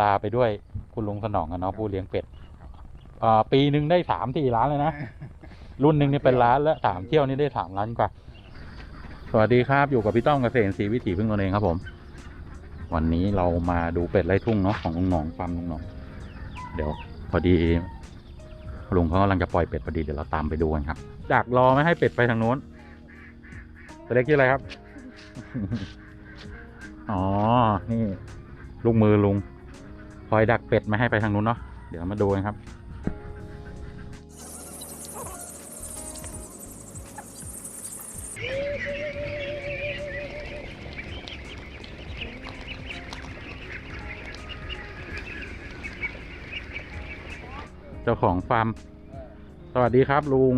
ลาไปด้วยคุณลุงสนองกันเนาะผู้เลี้ยงเป็ดอ่าปีหนึ่งได้สามสี่ล้านเลยนะ รุ่นหนึ่งนี่เป็นล้านแล้วสามเที่ยวนี่ได้สามล้านกว่า สวัสดีครับอยู่กับพี่ต้อมเกษตรศรีวิถีพึ่งตนเองครับผม วันนี้เรามาดูเป็ดไร่ทุ่งเนาะของลุงหนองฟาร์มลุงหนอง เดี๋ยวพอดีลุงเขากำลังจะปล่อยเป็ดพอดีเดี๋ยวเราตามไปดูกันครับดักรอไม่ให้เป็ดไปทางโน้นตัวเล็กชื่ออะไรครับ อ๋อ นี่ ลูกมือลุง คอยดักเป็ดไม่ให้ไปทางนู้นเนาะเดี๋ยวมาดูกันครับเจ้าของฟาร์ม สวัสดีครับลุง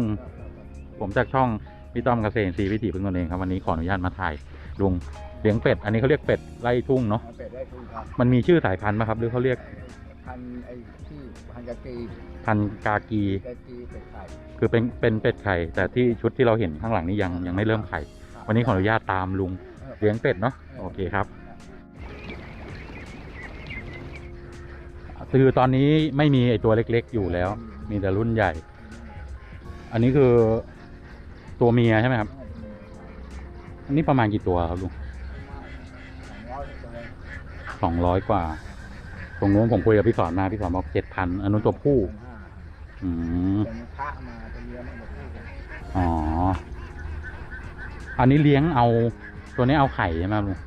ผมจากช่องพี่ต้อมเกษตรศรีวิถีพึ่งตนเองครับวันนี้ขออนุญาตมาถ่ายลุงเลี้ยงเป็ด อันนี้เขาเรียกเป็ดไล่ทุ่งเนาะ เป็ดได้ทุนครับมันมีชื่อสายพันธุ์ไหมครับ หรือเขาเรียกพันไอ้ที่พันกะกีพันธุ์กากี กะกีเป็ดไข่คือเป็นเป็นเป็ดไข่ แต่ที่ชุดที่เราเห็นข้างหลังนี้ยังยังไม่เริ่มไข่วันนี้ขออนุญาตตามลุงเลี้ยงเป็ดเนาะโอเคครับ คือตอนนี้ไม่มีไอตัวเล็กๆอยู่แล้ว มีแต่รุ่นใหญ่ อันนี้คือตัวเมียใช่ไหมครับ อันนี้ประมาณกี่ตัวครับลุง สองร้อยตัวสองร้อยกว่า ตรงนู้นผมคุยกับพี่สอนมาพี่สอนบอกเจ็ดพันอันนู้นตัวผู้ อืมเป็นพระมาเป็นเลี้ยงมาพูดกันอ๋อ อันนี้เลี้ยงเอา ตัวนี้เอาไข่ใช่ไหมครับลุง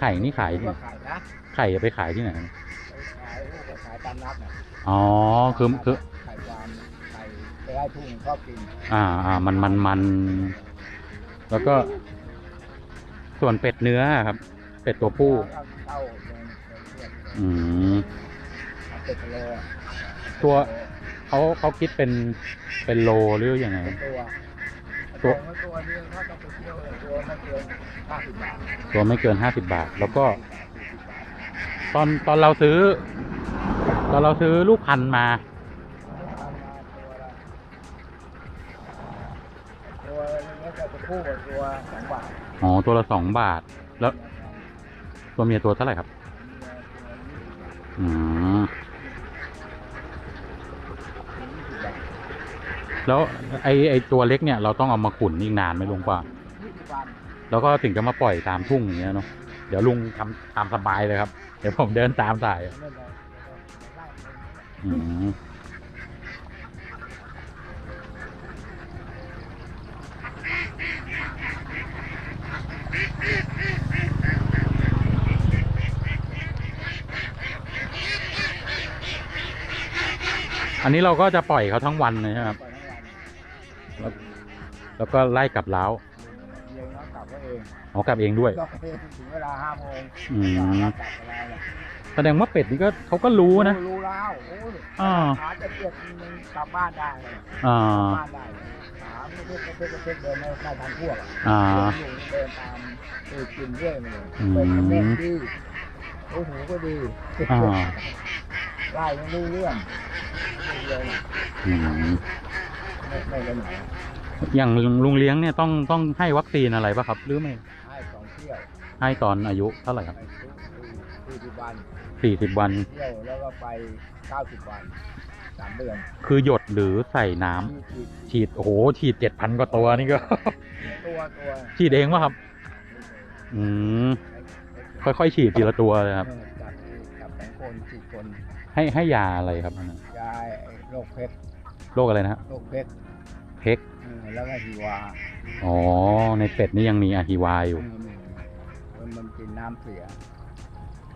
ไข่นี่ขายที่ก็ขายนะไข่ไปขายที่ไหนไปขายไปขายตามนัดน่ะอ๋อคือคือไข่ฟาร์มไข่ไปได้ทุ่งชอบกิน อ่าอ่ามันมันมัน แล้วก็ ส่วนเป็ดเนื้อครับ เป็ดตัวผู้ อืมเจ็ดกิโลตัวเขาเขาคิดเป็นเป็นโลหรืออยังไง ตัวตัวตัวนี้ถ้าต้องไปเที่ยวเลยตัวไม่เกินห้าสิบบาทตัวไม่เกินห้าสิบาท แล้วก็ ตอนตอนเราซื้อ ตอนเราซื้อลูกพันธุ์มา ตัวนี้ก็จะคู่กับตัวสองบาทอ๋อตัวละสองบาท แล้ว ตัวเมียตัวเท่าไหร่ครับ แล้วไอไอตัวเล็กเนี่ยเราต้องเอามาขุนอีกนานไหมลุงกว่า แล้วก็ถึงจะมาปล่อยตามทุ่งอย่างเงี้ยเนาะ เดี๋ยวลุงทำตามสบายเลยครับ เดี๋ยวผมเดินตามสายไม่ได้อืม อันนี้เราก็จะปล่อยเขาทั้งวันเลยใช่ไหมครับปล่อยทั้งวันแล้วแล้วก็ไล่กลับเล้าเย็นแล้วกลับก็เองอ๋อกลับเองด้วยก็เองถึงเวลาห้าโมงอืมกลับแล้วเนี่ยแสดงว่าเป็ดนี่ก็เขาก็รู้นะ รู้แล้วโอ้ยอ่าหาจะเกียดมึงกลับบ้านได้เลยอ่ากลับบ้านได้เลยหาไม่ได้ไม่ได้ไม่ได้เดินไม่ได้ทางพวกอะอ่าเดินอยู่เดินตามไปกินเรื่อยมาเลยอืมเป็นเม็ดดีโอ้โหก็ดีอ่า ไล่ไม่รู้เรื่องไม่เลยนะอืมไม่ไม่ไปไหนอย่างลุงเลี้ยงเนี่ยต้องต้องให้วัคซีนอะไรป่ะครับ หรือไม่ให้สองเที่ยวให้ตอนอายุเท่าไหร่ครับไปทุกสี่สิบวันสี่สิบวัน เที่ยวแล้วก็ไปเก้าสิบวันสามเดือนคือหยดหรือใส่น้ำฉีดฉีดโอ้โหฉีดเจ็ดพันกว่าตัวนี่ก็ ตัวตัวฉีดเองป่ะครับ อืม ค่อยๆฉีดทีละตัวเลยครับ เออจับจับส องคนสี่คนให้ให้ยาอะไรครับอันนั้นยาไอ้โรคเพชรโรคอะไรนะฮะโรคเพชรเพ็กเออแล้วก็ฮีวาอ๋อในเป็ดนี่ยังมีอะฮิวาอยู่เออมันมันกินน้ำเสีย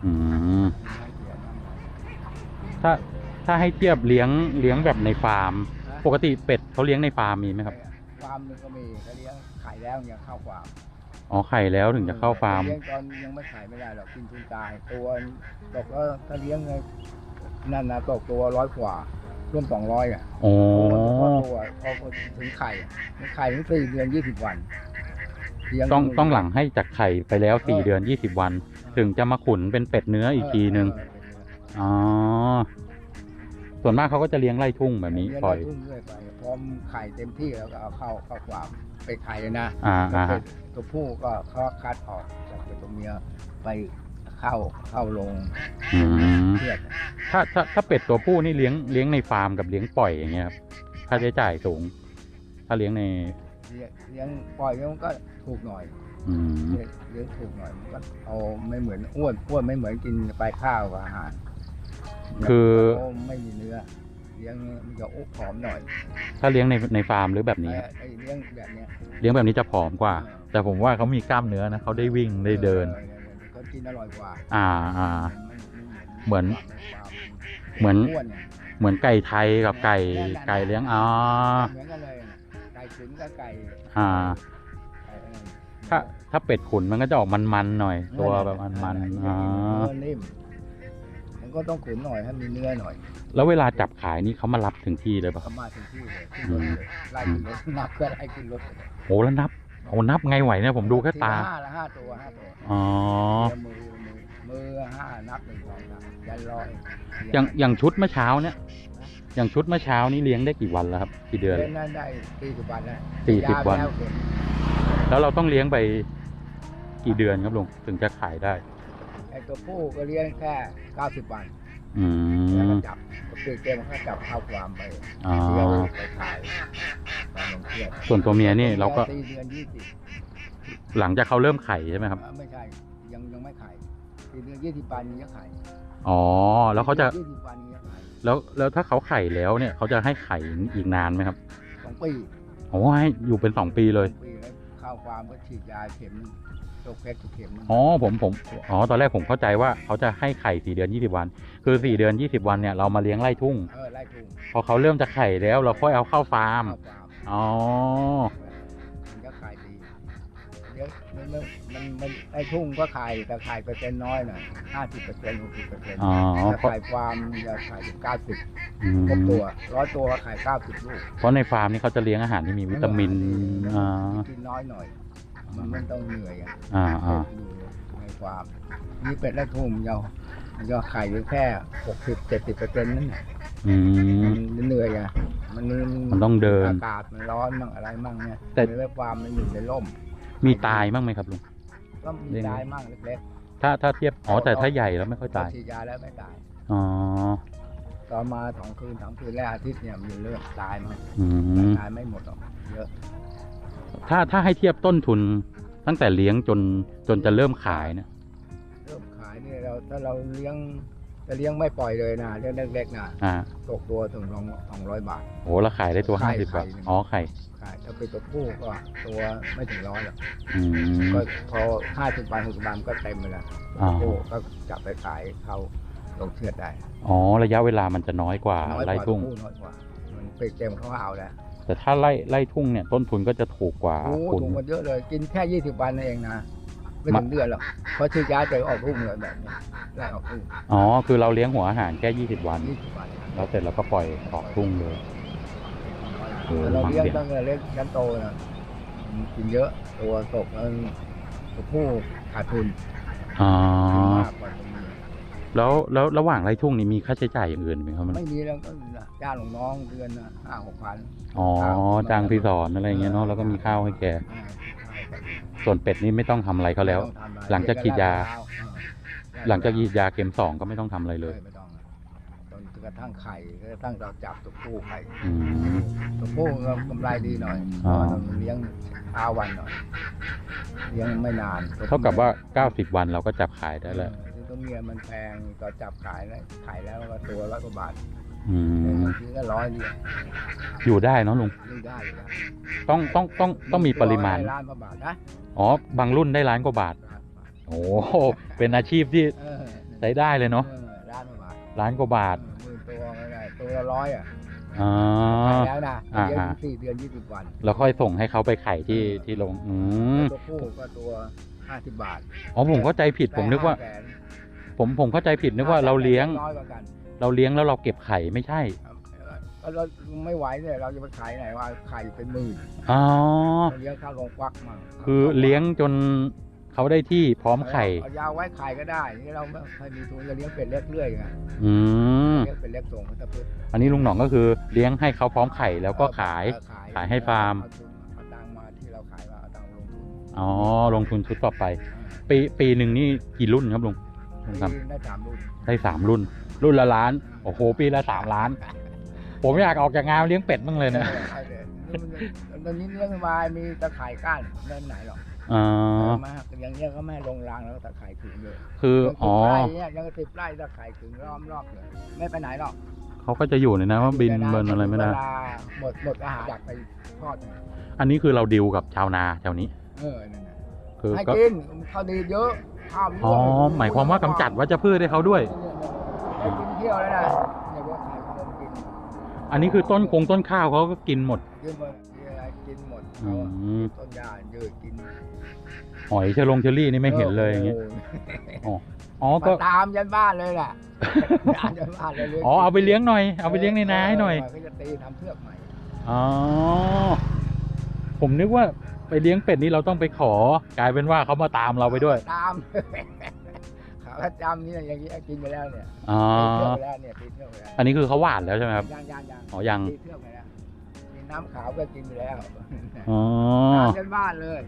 อืมกินน้ำเสียน้ำอะไรถ้าถ้าให้เทียบเลี้ยงเลี้ยงแบบในฟาร์มนะปกติเป็ดเขาเลี้ยงในฟาร์มมีไหมครับ ฟาร์มหนึงก็มีเขาเลี้ยงไข่แล้วยังเข้าฟาร์ม อ๋อไข่แล้วถึงจะเข้าฟาร์ม เลี้ยงตอนยังไม่ขายไม่ได้หรอกกินทุนตายตัวตกแล้วถ้าเลี้ยงไงนั่นนะตกตัวร้อยกว่าร่วมสองร้อยอะโอ้พอตัวพอถึงไข่อะมันไข่ถึงสี่เดือนยี่สิบวันเลี้ยต้องต้องหลังให้จากไข่ไปแล้วสี่เดือนยี่สิบวัน ถึงจะมาขุนเป็นเป็ดเนื้ออีกทีหนึ่งเอออ๋อ ส่วนมากเขาก็จะเลี้ยงไล่ทุ่งแบบนี้เลี้ยงปล่อย ได้ทุ่งเรื่อยไปพร้อมไข่เต็มที่แล้วก็เอาเข้าเข้าฟาร์มไปไข่เลยนะอ่าแล้วอ่า เป็ด ตัวผู้ก็เขาคัดออกจากเป็ดตัวเมียไปเข้าเข้าลงอืมเครียดถ้าถ้าถ้าเป็ดตัวผู้นี่เลี้ยงเลี้ยงในฟาร์มกับเลี้ยงปล่อยอย่างเงี้ยครับค่าใช้จ่ายสูง ถ้าเลี้ยงใน เลี้ยงเลี้ยงปล่อยมันก็ถูกหน่อยอืม เลี้ยงเลี้ยงถูกหน่อยมันก็เอาไม่เหมือนอ้วนอ้วนไม่เหมือนกินปลายข้าวกับอาหารคือเขาไม่มีเนื้อ เลี้ยงมันจะอ้วนผอมหน่อยถ้าเลี้ยงในในฟาร์มหรือแบบนี้ไอ้ไอ้เลี้ยงแบบเนี้ยเลี้ยงแบบนี้จะผอมกว่า แต่ผมว่าเขามีกล้ามเนื้อนะเขาได้วิ่งได้เดินออเขากินอร่อยกว่าอ่าอ่าไม่ไม่เหมือนความเหมือน อ้วนเนี่ยเหมือนไก่ไทยกับไก่ไก่เลี้ยงอ๋อเหมือนกันเลยนะไก่ขุนกับไก่อ่า ไก่อะไรถ้าถ้าเป็ดขุนมันก็จะออกมันๆหน่อย ตัวแบบมันๆอ๋อ เนื้อนิ่ม มันก็ต้องขุนหน่อยให้มีเนื้อหน่อยแล้วเวลาจับขายนี่เขามารับถึงที่เลยปะคเขารับมาถึงที่เลยขึ้นรถเลยไล่ขึ้นรถนับก็ไล่ขึ้นรถเลยโอ้แล้วนับโอ้นับไงไหวเนี่ยผมดูแค่ตา ทีละห้าละห้าตัวห้าตัวอ๋อ มือมือมือห้านับหนึ่งสองสามยันร้อยอย่างอย่างชุดเมื่อเช้าเนี่ย อย่างชุดเมื่อเช้านี่เลี้ยงได้กี่วันแล้วครับกี่เดือนเล่นนั้นได้สี่สิบวันแล้วสี่สิบวัน ยาแล้เก็บแล้วเราต้องเลี้ยงไปกี่เดือนครับลุงถึงจะขายได้ ไอ้ตัวผู้ก็เลี้ยงแค่เก้าสิบวันอืแล้วม ก็จับก็คือเกมก็จับเข้าความไปอ๋อ เที่ยวไปขายตามลงเที่ยวส่วนตัวเมียนี่เราก็สี่เดือนยี่สิบหลังจากเขาเริ่มไข่ใช่ไหมครับ ไม่ใช่ยังยังไม่ขายสี่เดือนยี่สิบวันนี้จะขายอ๋อ แล้วเขาจะยี่สิบวันนี้จะขายแล้วแล้วถ้าเขาไข่แล้วเนี่ยเขาจะให้ไข่อีกนานไหมครับสองปี โอ้ให้อยู่เป็นสองปีเลย สองปีแล้ว เข้าความก็ฉีดยาเข็มโรคเพชรทุกเข็มอ๋อผมผมอ๋อตอนแรกผมเข้าใจว่าเขาจะให้ไข่สี่เดือนยี่สิบวัน คือสี่เดือนยี่สิบวันเนี่ยเรามาเลี้ยงไล่ทุ่ง เออไล่ทุ่งพอเขาเริ่มจะไข่แล้วเราค่อยเอาเข้าฟาร์มเข้าฟาร์มอ๋อ มันมันมันมันไอ้ทุ่งก็ขายแต่ขายเปอร์เซ็นต์น้อยหน่อยห้าสิบเปอร์เซ็นต์หกสิบเปอร์เซ็นต์อ๋อ ถ้าเพราะขายฟาร์มจะขายถึงเก้าสิบอืครบมตัวร้อยตัวขายเก้าสิบลูกเพราะในฟาร์มนี่เขาจะเลี้ยงอาหารที่มีวิตามินอ่ากินน้อยหน่อย มันไม่ต้องเหนื่อยอะอ่าอ่าอยู่ในฟาร์มนี่เป็ดและทุ่งมันจะมันจะขายอยู่แค่หกสิบเจ็ดสิบเปอร์เซ็นต์นั่นแหละอืม มันเหนื่อยอะมันมันต้องเดินอากาศมันร้อนมั่งอะไรมั่งเนี่ยแต่ ในฟาร์มมันอยู่ในร่ม มีตายบ้างไหมครับลุง ก็มีเลี้ยงตายมั่งเล็กถ้าถ้าเทียบ อ๋อ แต่ถ้าใหญ่แล้วไม่ค่อยๆตาย ฉีดยาแล้วไม่ตาย อ๋อตอนมาสองคืนสามคืนแรกอาทิตย์เนี่ยมีเรื่องตายมั้งอืมตายไม่หมดหรอกเยอะ ถ้าถ้าให้เทียบต้นทุนตั้งแต่เลี้ยงจนจนจะเริ่มขายเนี่ย เริ่มขายเนี่ยเราถ้าเราเลี้ยงจะเลี้ยงไม่ปล่อยเลยนะเลี้ยงเล็กๆนะอ่าตกตัวถึงสองสองร้อยบาท โหแล้วขายได้ตัวไข่ห้าสิบไข่บาท หนึ่ง อ๋อ ไข่ ขายถ้าเป็นตัวผู้ก็ตัวไม่ถึงร้อยหรอกอืม ก็พอห้าสิบบาทหกสิบบาทก็เต็มไปแล้วอ๋อตัวผู้ก็จับไปขายเขาลงเชือดได้อ๋อระยะเวลามันจะน้อยกว่าน้อยกไล่ว่าทุ่งตัวผู้น้อยกว่า มันไปเกมเขาเอาแล้วแต่ถ้าไล่ไล่ทุ่งเนี่ยต้นทุนก็จะถูกกว่าโอ้ขุนถูกกันเยอะเลย กินแค่ยี่สิบวันเองนะไม่ถึงเดือนหรอกเพราะชื่อยาเจอออกทุ่งเลยแบบนี้ไล่ออกทุ่งอ๋อคือเราเลี้ยงหัวอาหารแค่ยี่สิบวัน ยี่สิบวัน แล้วเสร็จเราก็ปล่อยออกทุ่งเลยโอ้ แต่เราเลี้ยงความเสี่ยงตั้งแต่เล็กยันโตนะมันกินเยอะตัวตกแล้วตัวผู้ขาดทุนอ๋อกินมากกว่าตัวเมียแล้วแล้วระหว่างไล่ทุ่งนี่มีค่าใช้จ่ายอย่างอื่นไหมครับมันไม่มีแล้วก็จ้างลูกน้องเดือนละห้าหกพัน อ๋อจ้างพี่สอนอะไรเงี้ยเนาะแล้วก็มีข้าวให้แก ส่วนเป็ดนี่ไม่ต้องทำอะไรเขาแล้ว หลังจากฉีดยา หลังจากยีดยาเข็มสองก็ไม่ต้องทำอะไรเลย ไม่ต้องจนก ระทั่งไข่กระทั่งเราจับตัวผู้ไข่อืม ตัวผู้ก็กำไรดีหน่อยอ๋อเพราะเราเลี้ยงห้าวันหน่อยเลี้ยงไม่นานตัวเท่ากับว่า 90 วันเราก็จับขายได้แล้วเออตัวเมียมันแพงก็จับขายแล้วขายแล้วก็ตัวร้อยกว่าบาทอืมบางทีก็ร้อยเดียวอยู่ได้เนาะลุง นี่ได้อยู่แล้วต้องต้องต้องต้องมีปริมาณ ล้านกว่าบาทนะอ๋อ บางรุ่นได้ล้านกว่าบาท ล้านกว่าบาทโอ้โหเป็นอาชีพที่เออใช้ได้เลยเนาะ ออล้านกว่าบาทล้านกว่าบาท เออหมื่น ตัวไม่ได้ตัวละร้อยอะอ๋อ ขายแล้วนะอ่า เลี้ยงอ่าถึงสี่เดือนยี่สิบวันแล้วค่อยส่งให้เขาไปไข่ที่ที่ลงอืมตัวผู้ก็ตัวห้าสิบบาทอ๋อผมเข้าใจผิดผมนึกว่า ได้ห้แสนผมผมเข้าใจผิดนึกว่าเราเลี้ยง น้อยกว่ากันเราเลี้ยงแล้วเราเก็บไข่ไม่ใช่ก็เราไม่ไหวเนี่ยเราจะไปขายไหนว่าไข่เป็นหมื่นอ๋อเราเลี้ยงข้าวลงควักมั่งคือเลี้ยงจน เขาได้ที่พร้อมไข่ เอายาวไว้ไข่ก็ได้นี่เราไม่เคยมีทุนจะเลี้ยงเป็ดเล็กเรื่อยไงอืม เลี้ยงเป็ดเล็กส่งพัตพืชอันนี้ลุงหน่องก็คือเลี้ยงให้เขาพร้อมไข่แล้วก็ขาย เออขายให้ฟาร์ม เอทุนเอาตังค์มาที่เราขายมาเอาตังค์ลงทุนอ๋อ ลงทุนชุดต่อไป ปีปีหนึ่งนี่กี่รุ่นครับลุงกลุงครับปีได้สามรุ่นได้สามรุ่น รุ่นละล้าน โอ้โห ปีละสามล้าน ผมอยากออกจากงานเลี้ยงเป็ดบ้างเลยนะเออใช่เลยตอนนี้เลี้ยงวายมีตะข่ายก้านเล่นไหนหรอก อ๋อมากอย่างเงี้ยก็ไม่ให้ลงรางแล้วก็ตะข่ายขึงเลยคืออ๋อยังสิบไร่เนี่ยยังสิบไร่ตะข่ายขึงล้อมรอบเลยไม่ไปไหนหรอกเขาก็จะอยู่ในนั้นว่าบินเบินอะไรไม่ได้เวลาหมดหมดอาหารอยากไปทอดเนี่ยอันนี้คือเราดิวกับชาวนาแถวนี้ เออนั่นน่ะคือให้ก็กินข้าวดีเยอะข้าวเยอะอ๋อหมายความว่ากำจัดวัชพืชให้เขาด้วยได้กินเที่ยวแล้วนะเนี่ยว่าขายขนมกินอันนี้คือต้นคงต้นข้าวเขาก็กินหมดกินหมดมีอะไร กินหมดอืเขาอะมต้นยาเยอะกินหอยเชลงเชอรี่นี่ไม่เห็นเลยอย่างเงี้ยโอ้โหอ๋อก็มาตามยันบ้านเลยแหละตามยันบ้านเลยลยอ๋อเอาไปเลี้ยงหน่อยเอาไปเลี้ยงในนาให้หน่อยเเขาจะตีทำเทือกใหม่อ๋อผมนึกว่าไปเลี้ยงเป็ดนี่เราต้องไปขอ กลายเป็นว่าเขามาตามเราไปด้วยตามขาประจำเนี่ยอย่างนี้กินไปแล้วเนี่ยอ๋อตีเทือกไปแล้วเนี่ยตีเทือกไปแล้วอันนี้คือเขาหวานแล้วใช่ไหมครับยังยังยังอ๋อยังตีเทือกไปแล้วมี น้ำขาวก็กินไปแล้วอ๋อตามยันบ้านเลย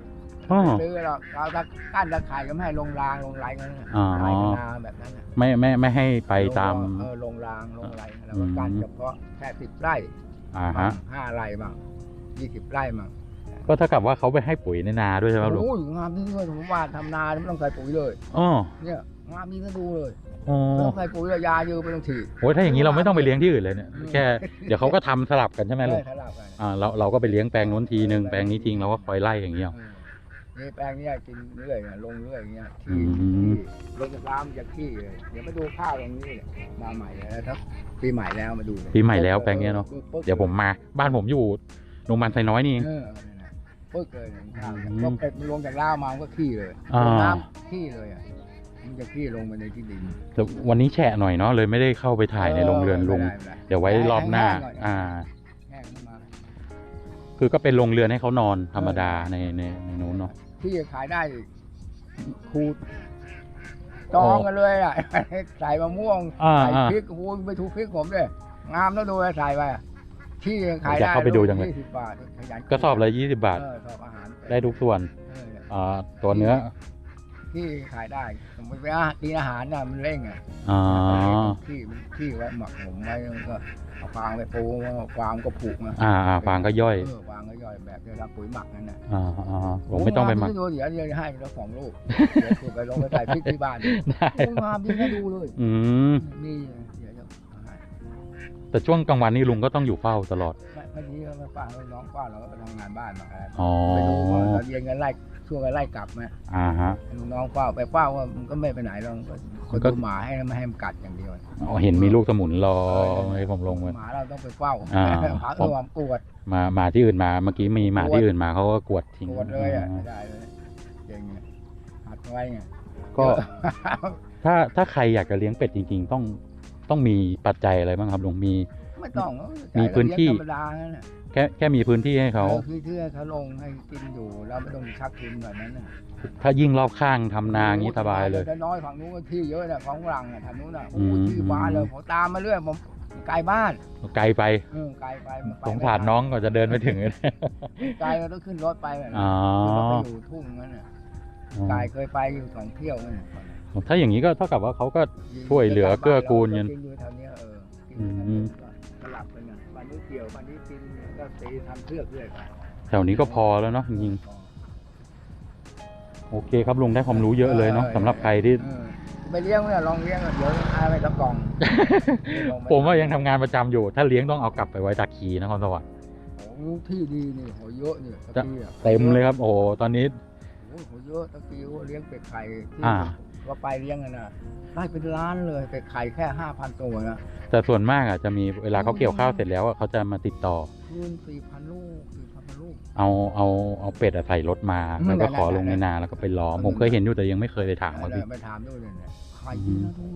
อ๋อซื้อหรอกเราถ้ากั้นตะข่ายก็ไม่ให้ลงรางลงไรกันนะอ๋อไรนาแบบนั้นน่ะไม่ไม่ไม่ให้ไปตาม เออลงรางลงไรแล้วก็กั้นอืม เฉพาะแค่สิบไร่อ่าบ้าฮะงห้าไร่บ้างยี่สิบไร่บ้างก็เท่ากับว่าเขาไปให้ปุ๋ยในนาด้วยใช่ไหมครับลุงโอ้ยงามที่ด้วยผมว่าทำนาไม่ต้องใส่ปุ๋ยเลย อ๋อเนี่ยงามนี้ก็ดูเลย อ๋อไม่ต้องใส่ปุ๋ยเลยยาเยอะไม่ต้องฉีดโอ้ยถ้าอย่างนี้เราไม่ต้องไปเลี้ยงที่อื่นเลยเนี่ยอืมแค่เดี๋ยวเขาก็ทำสลับกันใช่ไหมลุงใช่ทะเลาะกันอ่าเราเราก็ไปเลี้ยงแปลงนู้นทีหนึ่งแปลงนี้ทิ้งเราก็คอยไล่อย่างเงี้ยเออนี่แปลงเนี้ยกินเรื่อยอะลงเรื่อยอย่างเงี้ยอืขี้มขี้ลงจากร้านมันจะขี้เลยเดี๋ยวมาดูข้าวตรงนี้เนี่ยมาใหม่แล้วครับปีใหม่แล้วมาดูเลยปีใหม่แล้วแปลงเนี้ยเนาะปึ๊กเดี๋ยวผมมาบ้านผมอยู่โรงพยาบาลไซน้อยนี่เองเออนั่นน่ะปึ๊กเลยเนี่ยข้าวอืมก็เป็ดมันลงจากร้านมามันก็ขี้เลยอ่าลงน้ำขี้เลยอะ มันจะขี้ลงไปในที่ดินแต่วันนี้แฉะหน่อยเนาะเลยไม่ได้เข้าไปถ่ายในโรงเรือนลุง ไม่ได้ไม่ได้เดี๋ยวไว้รอบหน้าแห้งๆก่อนอ่า แห้งขึ้นมาคือก็เป็นโรงเรือนให้เขานอนธรรมดาในในในนู้นเนาะ ที่ขายได้ขูดจองกันเลยอะ ใส่มะม่วงอ่าใส่อ่าพริกคูณไปถูกพริกผมเลยงามแล้วดูเลยใส่ไปอะที่ขายอยากได้เข้าไปดูจังเลยยี่สิบบาทขยันก็สอบละยี่สิบาท เออสอบอาหารได้ทุกส่วนเอออ่าตัวเนื้อ ที่ขายได้สมมติว่ากินอาหารน่ะมันเร่งอะอ่าที่ที่ไว้หมักผมไว้แล้วก็เอาฟางไปปูฟางก็ผูกมาอ่าอ่าฟางก็ย่อยเออฟางก็ย่อยแบบเวลาปุ๋ยหมักนั่นน่ะอ่าอ่าผมไม่ต้องไปหมักโดูเดี๋ยวเดี๋ยวให้ไปแล้วสองลูกเดี๋ยวคือไปลงไปใส่พริกที่บ้านได้โอ้งามดีให้ดูเลย อืมนี่เดี๋ยวจะเอาให้แต่ช่วงกลางวันนี่ลุงก็ต้องอยู่เฝ้าตลอด ไม่ไม่ดีก็ไม่ป้าไม่น้องป้าเราก็ไปทำงานบ้านมาอะไรอ๋อไปดูว่าตอนเย็นกันไล่ช่วงกันไล่กลับมาอ่าฮะให้น้องเฝ้าไปเฝ้าว่ามันก็ไม่ไปไหนหรอกก็คนก็ดูหมาให้ไม่ให้มันกัดอย่างเดียวอ๋อเห็นมีลูกสมุนรอให้ผมลงไว้หมาเราต้องไปเฝ้าอ่าหมาตัวความปวดมามาที่อื่นมาเมื่อกี้มีหมาที่อื่นมาเขาก็กวดทิ้งปวดเลยอะอ่าไม่ได้เลยเก่งไงหัดไว้ไงก็ถ้าถ้าใครอยากจะเลี้ยงเป็ดจริง ๆ ต้องต้องมีปัจจัยอะไรบ้างครับลุงมี ไม่ต้องมีพื้นที่ ธรรมดานั่นแหละแค่แค่มีพื้นที่ให้เขา ออคือเชื่อเขาลงให้กินอยู่เราไม่ต้องชักทุนแบบนั้นน่ะถ้ายิ่งรอบข้างทำนาอย่างนี้สบายเลย แต่น้อยฝั่งนู้นก็ที่เยอะนะฝั่งหลังอะทางนู้นอะโอ้อืม ที่บ้านเลยผมตามมาเรื่อยผมไกลบ้านไกลไปเออไกลไปมันไปสงสารน้องก็จะเดินไปถึงไกลก็ต้องขึ้นรถไปแบบนั้นอ๋อคือเราไปอยู่ทุ่งนั่นน่ะไกลเคยไปอยู่สองเที่ยวนั่นน่ะถ้าอย่างนี้ก็เท่ากับว่าเขาก็ ช่วยเหลือเกื้อกูลกัน กินอยู่แถวเนี้ยเออกินอือยู่แถวมเนี้ยก็สลับ กันนะวันนี้เกี่ยววันนี้กินก็ตีทำเทือกเรื่อยไปแถวนี้ก็พอแล้วเนาะจริงๆโอเคครับลุงได้ความรู้เยอะเลยเนาะสำหรับใครที่ เออไปเลี้ยงเนี่ยลองเลี้ยงอะเดี๋ยวเอาไปละกล่องลงไปผมว่ายังทำงานประจำอยู่ ถ้าเลี้ยงต้องเอากลับไปไว้ตาคีนครสวรรค์โอ้โหที่ดีนี่โหเยอะนี่ตะกี้อะเต็มเลยครับโอ้โหตอนนี้ โอ้โหเยอะตะกี้ว่าเลี้ยงเป็ดไข่ที่อ่า ว่าไปเลี้ยงกันนะได้เป็นล้านเลยเป็ดไข่แค่ห้าพันตัวนะแต่ส่วนมากอะจะมีเวลาเขาเกี่ยวข้าวเสร็จแล้วอะเขาจะมาติดต่อ คืนสี่พันลูกสี่พันลูก เอาเอาเอาเป็ดอะใส่รถมาอืมแล้วก็ได้ขอลงในได้นาแล้วก็ไปล้อมผมเคยเห็นอยู่แต่ยังไม่เคยไปถามเอว่าอพี่ ไปถามด้วยเลยเนี่ยไข่ดีนะดู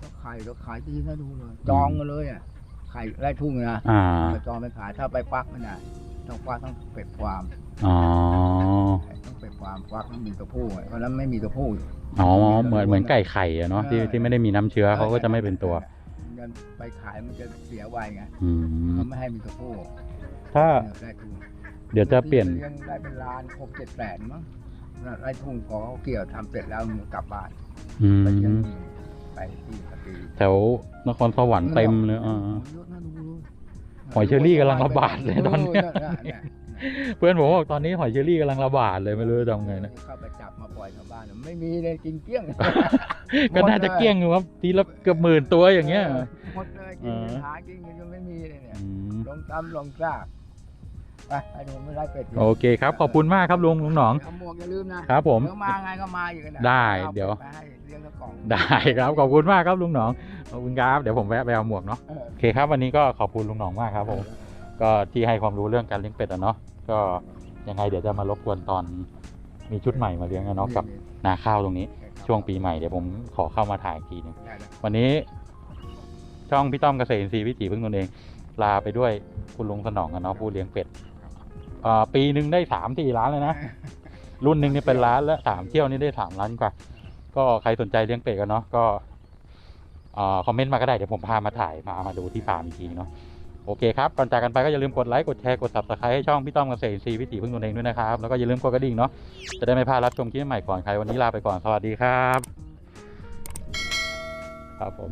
ถ้าไข่ก็ขายดีนะดูเลยจองกันเลยอะไข่ไร่ทุ่งนะอ่าไปจองไปขายถ้าไปฟักไม่ได้ต้องฟักต้องเป็ดฟาร์มอ๋อ ต้องเป็ดฟาร์มฟักต้องมีตัวผู้เพราะฉะนั้นไม่มีตัวผู้อ๋อเหมือนเหมือนไก่ไข่อะเนาะที่ที่ไม่ได้มีน้ำเชื้อเขาก็จะไม่เป็นตัวมันไปขายมันจะเสียไวไงอืมเขาไม่ให้มีตัวผู้ถ้าเนี่ยไร่ทุ่งเดี๋ยวจะเปลี่ยนเลี้ยงได้เป็นล้านหกเจ็ดแสนมั้งไร่ทุ่งพอเขาเกี่ยวทำเสร็จแล้วมันกลับบ้านอืไปเชียงมใหม่ไปที่สตรีแถวนครสวรรค์เต็มเลยอ่าเยอะนะดูหอยเชอรี่กำลังระบาดเลยตอนเนี้ย เยเนี่ยเพื่อนผมบอกตอนนี้หอยเชอรี่กำลังระบาดเลยไม่รู้จะทำไงนะเข้าไปจับมาปล่อยชาวบ้านไม่มีเลยกินเกลี้ยง ก็น่าจะเกลี้ยงอยู่ครับทีละเกือบหมื่นตัวอย่างเงี้ยหมดเลยกินเออหากินกันจนไม่มีเลยเนี่ยอืมลงตำลงซากไปไปดูไม่ได้เป็ดโอเคครับขอบคุณมากครับลุงลุงหนองเอาหมวกอย่าลืมนะครับผมเดี๋ยวมาไงก็มาอยู่กันนะได้อาเดี๋ยวไปให้เลี้ยงกระกล่องได้ครับขอบคุณมากครับลุงหนองขอบคุณครับเดี๋ยวผมแวะไปเอาหมวกเนาะเออโอเคครับวันนี้ก็ขอบคุณลุงหนองมากครับผม ก็ที่ให้ความรู้เรื่องการเลี้ยงเป็ดอะเนาะก็ยังไงเดี๋ยวจะมารบกวนตอนมีชุดใหม่มาเลี้ยงอะเนาะกับนาข้าวตรงนี้ ช่วงปีใหม่เดี๋ยวผมขอเข้ามาถ่ายอีกทีหนึงได้แล้ววันนี้ ช่องพี่ต้อมเกษตรอินทรีย์วิถีพึ่งตนเอง ลาไปด้วยคุณลุงสนองกันเนาะผู้เลี้ยงเป็ดอ่าปีหนึ่งได้สามสี่ล้านเลยนะ รุ่นหนึ่งนี่เป็นล้านแล้วสามเที่ยวนี่ได้สามล้านกว่า ก็ใครสนใจเลี้ยงเป็ดกันเนาะก็อ่าคอมเมนต์มาก็ได้เดี๋ยวผมพามาถ่ายมามาดูที่ฟาร์มอีกทีเนาะ โอเคครับ ก่อนจากกันไปก็อย่าลืมกดไลค์ กดแชร์ กด subscribe ให้ช่องพี่ต้อมเกษตรอินทรีย์วิถีพึ่งตนเองด้วยนะครับ แล้วก็อย่าลืมกดกระดิ่งเนาะ จะได้ไม่พลาดรับชมคลิปใหม่ก่อนใครวันนี้ลาไปก่อน สวัสดีครับ ครับผม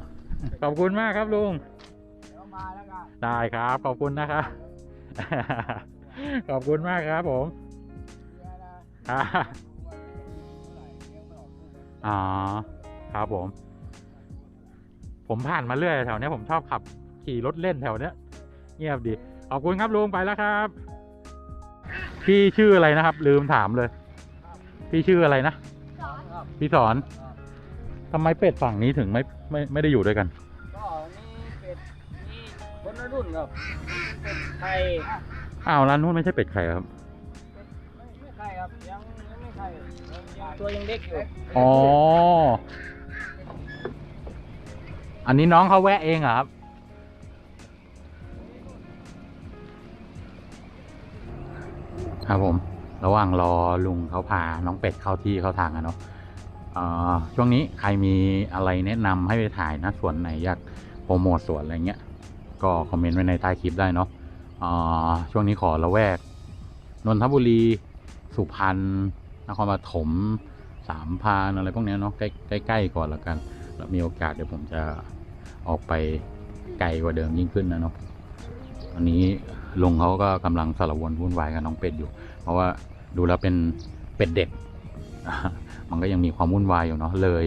ขอบคุณมากครับลุงเดี๋ยวมาแล้วกันได้ครับ ขอบคุณนะครับ ขอบคุณมากครับผมเดี๋ยวนะอ่าเท่าไหร่เลี้ยงไม่ออกคู่เลยอ๋อ ครับผม ผมผ่านมาเรื่อยแถวเนี้ยผมชอบขับขี่รถเล่นแถวเนี้ย เงียบดีขอบคุณครับลุงไปแล้วครับ พี่ชื่ออะไรนะครับ ลืมถามเลย พี่ชื่ออะไรนะครับพี่สอนทำไมเป็ดฝั่งนี้ถึงไม่ไม่ไม่ได้อยู่ด้วยกันก็นี่เป็ดนี่คนละรุ่นครับเป็ดไทยอ้าวร้านนู้นไม่ใช่เป็ดไข่ครับไม่ไม่ไข่ครับยังยังไม่ไข่ยังตัวยังเล็กอยู่อ๋ออันนี้น้องเขาแวะเองเหรอครับ ครับผม ระหว่างรอลุงเขาพาน้องเป็ดเข้าที่เข้าทางอะเนาะช่วงนี้ใครมีอะไรแนะนำให้ไปถ่ายนะส่วนไหนอยากโปรโมทส่วนอะไรเงี้ย ก็คอมเมนต์ไว้ในใต้คลิปได้เนาะช่วงนี้ขอละแวกนนทบุรีสุพรรณนครปฐมสามพานอะไรพวกเนี้ยเนาะใกล้ใกล้ก่อนละกันแล้วมีโอกาสเดี๋ยวผมจะออกไปไกลกว่าเดิมยิ่งขึ้นนะเนาะอันนี้ ลุงเขาก็กำลังสารวนวุ่นวายกับน้องเป็ดอยู่ เพราะว่าดูแล้วเป็นเป็ดเด็ก มันก็ยังมีความวุ่นวายอยู่เนาะเลย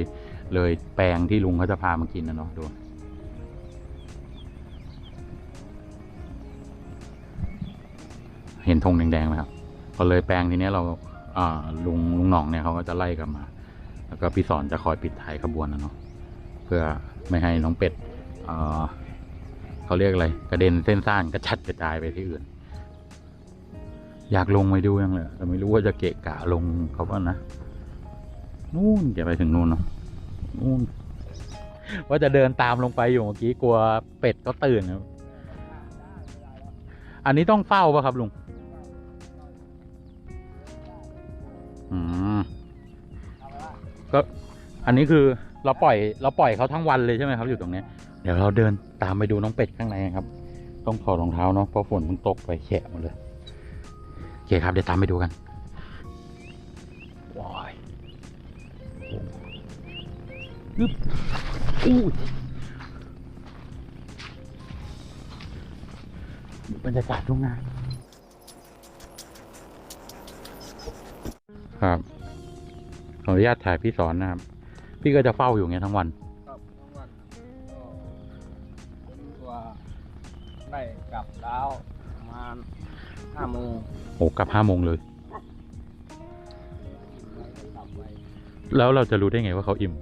เลยแปลงที่ลุงเขาจะพามากินนะเนาะดูเห็นธงแดงๆไหมครับพอเลยแปลงทีเนี้ยเราลุงลุงหนองเนี่ยเขาก็จะไล่กลับมา แล้วก็พี่สอนจะคอยปิดท้ายขบวนนะเนาะเพื่อไม่ให้น้องเป็ด เขาเรียกอะไรกระเด็นเส้นซ่านกระจัดกระจายไปที่อื่น อยากลงไปดูยังเลยแต่ไม่รู้ว่าจะเกะกะลงเขาว่านะนู่นจะไปถึงนู่นเนาะนู่นว่าจะเดินตามลงไปอยู่เมื่อกี้กลัวเป็ดก็ตื่นครับอันนี้ต้องเฝ้าป่ะครับลุงอืมก็อันนี้คือเราปล่อย เราปล่อยเขาทั้งวันเลยใช่ไหมครับ อยู่ตรงนี้ เดี๋ยวเราเดินตามไปดูน้องเป็ดข้างในครับ ต้องถอดรองเท้าเนาะเพราะฝนมันตกไปแฉะหมดเลยโอเคครับเดี๋ยวตามไปดูกันว้ายอึ๊บอู้ยบรรยากาศทุ่งนาครับขออนุญาตถ่ายพี่สอนนะครับ พี่ก็จะเฝ้าอยู่เงี้ยทั้งวัน ห้าโมงโอ้กลับห้าโมงเลยกลับไปแล้วเราจะรู้ได้ไงว่าเขาอิ่ม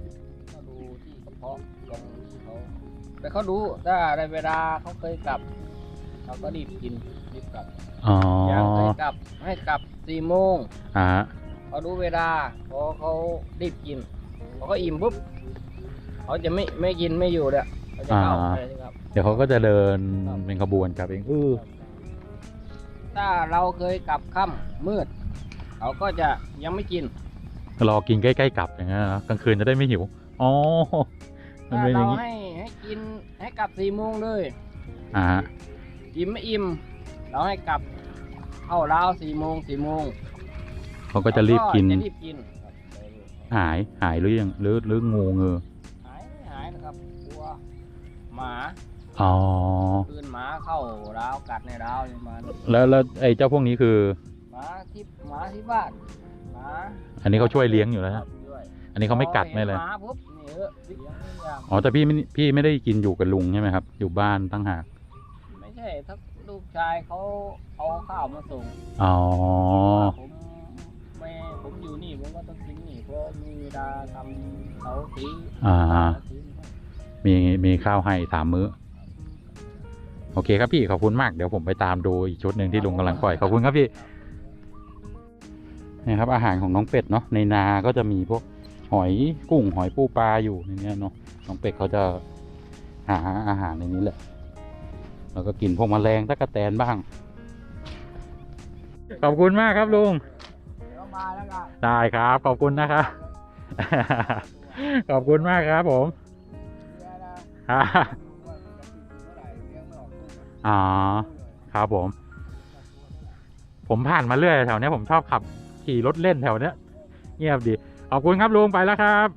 ก็ดูที่กระเพาะลงที่เขาแต่เขาดูถ้าในเวลาเขาเคยกลับเขาก็รีบกินรีบกลับอ๋ออย่างเคยกลับให้กลับสี่โมงอ่าเขาดูเวลาพอเขารีบกินพอเขาอิ่มปุ๊บเขาจะไม่ไม่กินไม่อยู่เลยเขาจะเข้าอ่าอะไรครับ เดี๋ยวเขาก็จะเดินครับเป็นขบวนกลับเองเออ ถ้าเราเคยกลับค่ำมืด เขาก็จะยังไม่กิน รอกินใกล้ๆกลับอย่างเงี้ยนะกลางคืนจะได้ไม่หิว อ๋อ มันถ้าเป็นอเราย่างนี้ ให้ให้กินให้กลับสี่โมงเลยอ่าฮะอิ่มไม่อิ่ม เราให้กลับเข้าราวสี่โมงสี่โมงเขาก็จะรีบกินจะรีบกินครับหาย หายหรือยังหรือหรืองูเงือหายไม่หายนะครับกลัวหมา อ๋อคืนหมาเข้าร้าวกัดในร้าวเลยมันแล้วแล้วไอ้เจ้าพวกนี้คือหมาที่หมาที่บ้านหมาอันนี้เขาช่วยเลี้ยงอยู่แล้วฮะด้วยอันนี้เขาไม่กัดไม่เลยพอห็นหมาปุ๊บนี่เออเลี้ยงทุกอย่างอ๋อแต่พี่ไม่พี่ไม่ได้กินอยู่กับลุงใช่ไหมครับ อยู่บ้านตั้งหากไม่ใช่ถ้าลูกชายเขาเอาข้าวมาส่งอ๋อผมไม่ผมอยู่นี่ผมก็ต้องกินนี่เพราะมีเวลาทำเขาซื้ออ่าซื้อให้มีมีข้าวให้สามมื้อ โอเคครับพี่ขอบคุณมากเดี๋ยวผมไปตามดูอีกชุดหนึ่งที่ลุงกำลังปล่อยขอบคุณครับพี่นี่ครับอาหารของน้องเป็ดเนาะในนาก็จะมีพวกหอยกุ้งหอยปูปลาอยู่ในเนี้ยเนาะน้องเป็ดเขาจะหาอาหารในนี้แหละ แล้วก็กินพวกแมลงตะกะแตนบ้าง ขอบคุณมากครับลุงเดี๋ยวมาแล้วก็ได้ครับ ขอบคุณนะครับขอบคุณมากครับผม อ๋อ ครับผม ผมผ่านมาเรื่อยแถวเนี้ยผมชอบขับขี่รถเล่นแถวเนี้ย เงียบดี ขอบคุณครับลุงไปแล้วครับ